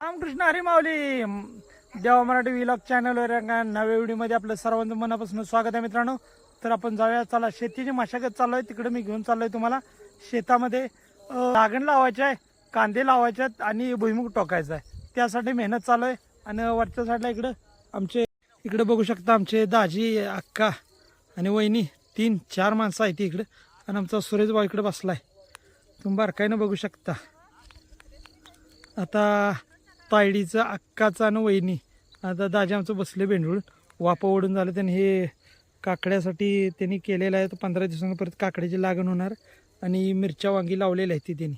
रामकृष्ण हरी माऊली. देवा मराठी विलॉग चॅनलवर एका नव्या व्हिडिओमध्ये आपलं सर्वांचं मनापासून स्वागत आहे मित्रांनो. तर आपण जाऊया. चला शेतीची मशागत चालू आहे तिकडे मी घेऊन चाललोय तुम्हाला. शेतामध्ये लागण लावायचे आहे कांदे लावायचे आहेत आणि भुईमुग टोकायचा आहे. त्यासाठी मेहनत चालू आहे आणि वरच्या साईडला इकडं आमचे इकडे बघू शकता आमचे दाजी अक्का आणि वहिनी. तीन चार माणसं आहेत इकडे. आणि आमचा सुरेश भाऊ इकडे बसलाय. तुम्ही बारकाईनं बघू शकता. आता तायडीचं अक्काचं आणि वहिनी. आता दाजी आमचं बसले बेंडूळ वापा ओढून झालं त्यांनी हे काकड्यासाठी त्यांनी केलेलं आहे. तर पंधरा दिवसांनी परत काकड्याची लागण होणार. आणि मिरच्या वांगी लावलेल्या आहेत ती त्यांनी.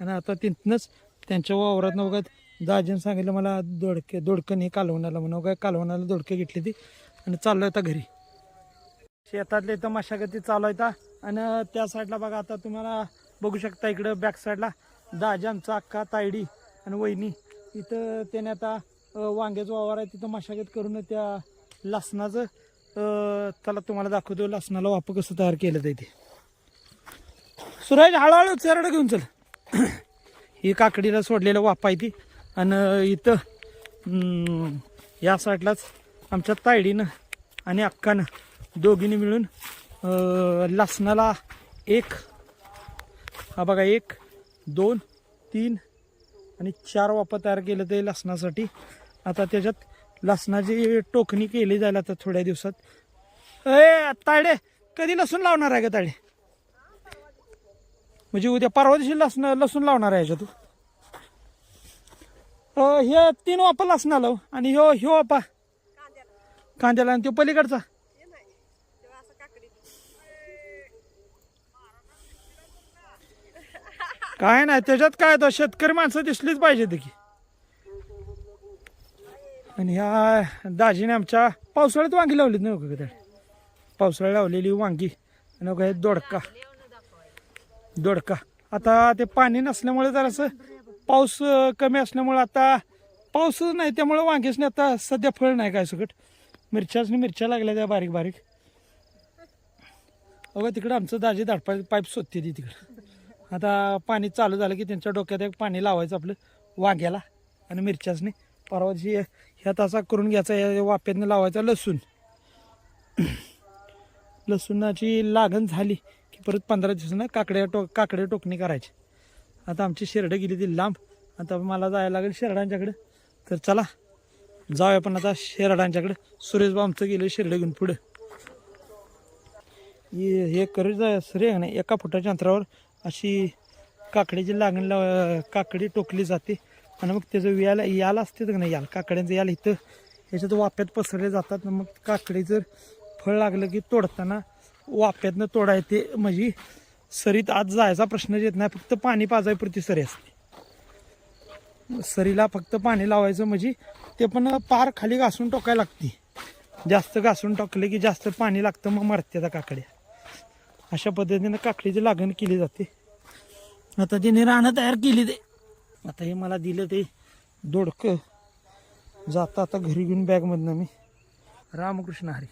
आणि आता तिथनंच त्यांच्या वावरात बघत दाजीनं सांगितलं मला दोडके दोडकं हे कालवणाला म्हणून. काय कालवणाला दोडके घेतली ती आणि चाललो आता घरी. शेतातले इथं मशागती चालू आहेत आणि त्या साईडला बघा आता तुम्हाला बघू शकता इकडं बॅक साईडला दाजी आमचा अक्का तायडी आणि वहिनी. इथं त्याने आता वांग्याचा वावर आहे तिथं मशागत करून त्या लसणाचं त्याला तुम्हाला दाखवतो लसणाला वाप कसं तयार केलं ते. सुराज हळूहळू चरड घेऊन चल. ही काकडीला सोडलेलं वाप आहे ती. आणि इथं या साईडलाच आमच्या तायडीनं आणि अक्कानं दोघींनी मिळून लसणाला एक हा बघा एक दोन तीन आणि चार वापा तयार केलं ते लसणासाठी. आता त्याच्यात लसणाची टोकणी केली जाईल आता थोड्या दिवसात. ए ताडे कधी लसूण लावणार आहे का ताडे म्हणजे उद्या परवा दिवशी लसूण लसूण लावणार आहे याच्या तू. हे तीन वापा लसणाला हो. आणि ह्यो ह्यो वापा कांद्याला. आणि तो पलीकडचा. काय नाही त्याच्यात काय तर शेतकरी माणसं दिसलीच पाहिजे की. आणि ह्या दाजीने आमच्या पावसाळ्यात वांगी लावलीत नाही का त्या? पावसाळ्यात लावलेली वांगी. आणि हे दोडका. दोडका. आता ते पाणी नसल्यामुळे जरासं पाऊस कमी असल्यामुळे आता पाऊसच नाही त्यामुळे वांगीच नाही आता सध्या फळ नाही काय सगळं मिरच्याच मिरच्या लागल्या त्या बारीक बारीक. अगं तिकडं आमचं दाजी दाडपा पाईप सोदते ती तिकडं. आता पाणी चालू झालं की त्यांच्या डोक्यात एक पाणी लावायचं आपलं वांग्याला आणि मिरच्याचने परवा दिवशी ह्या तासा करून घ्यायचा या वाप्यातनं लावायचा लसूण. लसूणाची लागण झाली की परत पंधरा दिवसानं काकड्या टो काकडे टोकणी करायची. आता आमची शेरडं गेली ती लांब. आता मला जायला लागेल शेरडांच्याकडं. तर चला जाऊया पण आता शेरडांच्याकडे. सुरेश आमचं गेलं शेरडं घेऊन पुढं. हे हे करू जाय सरे नाही एका फुटाच्या अंतरावर अशी काकडीची लागण लाव काकडी टोकली जाते. आणि मग त्याचं याला याला असते का नाही? याला काकड्यांचं याला इथं. याच्यात वाप्यात पसरले जातात. मग काकडी जर फळ लागलं की तोडताना वाप्यातनं तोडा येते म्हणजे सरीत आज जायचा प्रश्नच येत नाही. फक्त पाणी पाजायपुरती सरी असते. सरीला फक्त पाणी लावायचं म्हणजे ते पण पार खाली घासून टोकायला लागते. जास्त घासून टाकले की जास्त पाणी लागतं. मग मरते त्या काकड्या. अशा पद्धतीने काकडीची लागण केली जाते. आता तिने रानं तयार केली ते. आता हे मला दिलं ते दोडकं. जाता आता घरी घेऊन बॅगमधनं मी. रामकृष्ण हरी.